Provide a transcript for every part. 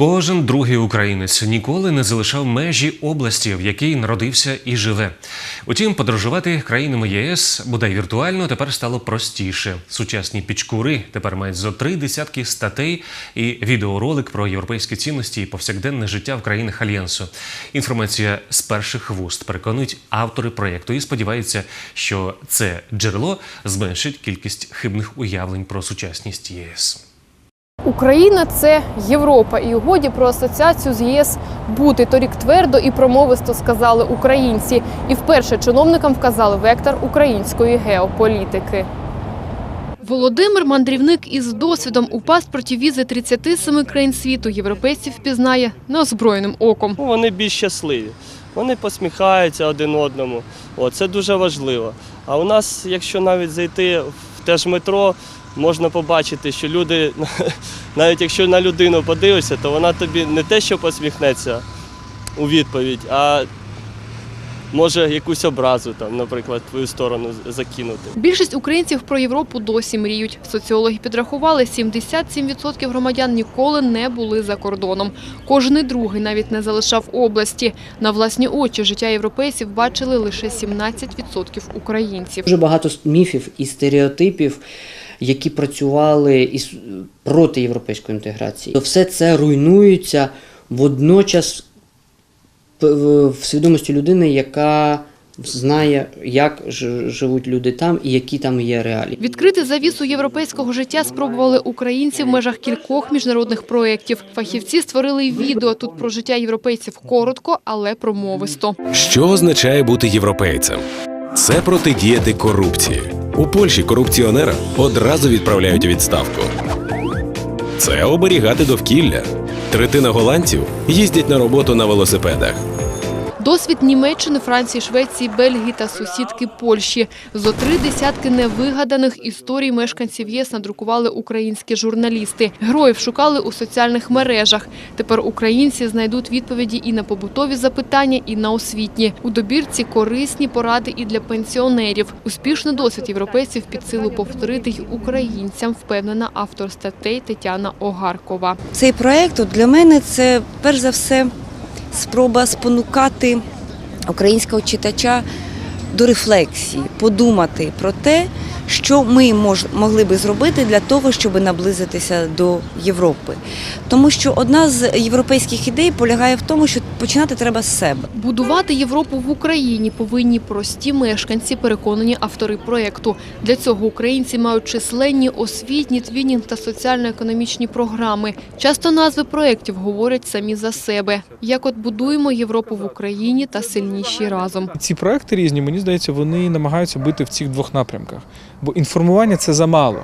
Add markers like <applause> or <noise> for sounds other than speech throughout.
Кожен другий українець ніколи не залишав межі області, в якій народився і живе. Утім, подорожувати країнами ЄС, бодай віртуально, тепер стало простіше. Сучасні пічкури тепер мають зо три десятки статей і відеоролик про європейські цінності і повсякденне життя в країнах альянсу. Інформація з перших вуст переконують автори проєкту і сподіваються, що це джерело зменшить кількість хибних уявлень про сучасність ЄС. Україна це Європа, і угоді про асоціацію з ЄС бути торік твердо і промовисто сказали українці, і вперше чиновникам вказали вектор української геополітики. Володимир мандрівник із досвідом у паспорті візи 37 країн світу європейців впізнає неозброєним оком. Ну, вони більш щасливі. Вони посміхаються один одному. О, це дуже важливо. А у нас, якщо навіть зайти в те ж метро, можна побачити, що люди, <laughs> навіть якщо на людину подивишся, то вона тобі не те, що посміхнеться у відповідь, а може якусь образу, там, наприклад, в твою сторону закинути. Більшість українців про Європу досі мріють. Соціологи підрахували, 77% громадян ніколи не були за кордоном. Кожний другий навіть не залишав області. На власні очі життя європейців бачили лише 17% українців. Дуже багато міфів і стереотипів, які працювали із проти європейської інтеграції. Все це руйнується водночас в свідомості людини, яка знає, як живуть люди там і які там є реалії. Відкрити завісу європейського життя спробували українці в межах кількох міжнародних проєктів. Фахівці створили відео тут про життя європейців коротко, але промовисто. Що означає бути європейцем? Це протидіяти корупції. У Польщі корупціонера одразу відправляють у відставку. Це оберігати довкілля. Третина голландців їздять на роботу на велосипедах. Досвід Німеччини, Франції, Швеції, Бельгії та сусідки Польщі. Зо три десятки невигаданих історій мешканців ЄС надрукували українські журналісти. Героїв шукали у соціальних мережах. Тепер українці знайдуть відповіді і на побутові запитання, і на освітні. У добірці корисні поради і для пенсіонерів. Успішний досвід європейців під силу повторити й українцям, впевнена автор статей Тетяна Огаркова. Цей проект для мене це перш за все спроба спонукати українського читача до рефлексії, подумати про те, що ми мож, могли би зробити для того, щоб наблизитися до Європи. Тому що одна з європейських ідей полягає в тому, що починати треба з себе. Будувати Європу в Україні повинні прості мешканці, переконані автори проєкту. Для цього українці мають численні освітні, твінінг та соціально-економічні програми. Часто назви проєктів говорять самі за себе. Як от будуємо Європу в Україні та сильніші разом. Ці проекти різні, мені здається, вони намагаються бити в цих двох напрямках. Бо інформування це замало.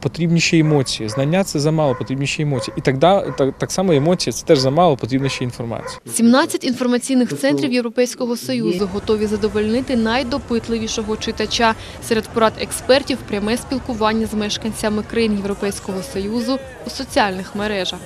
Потрібні ще емоції. Знання це замало, потрібні ще емоції. І так, так, так само емоції це теж замало, потрібна ще інформація. 17 інформаційних центрів Європейського Союзу готові задовольнити найдопитливішого читача. Серед порад експертів пряме спілкування з мешканцями країн Європейського Союзу у соціальних мережах.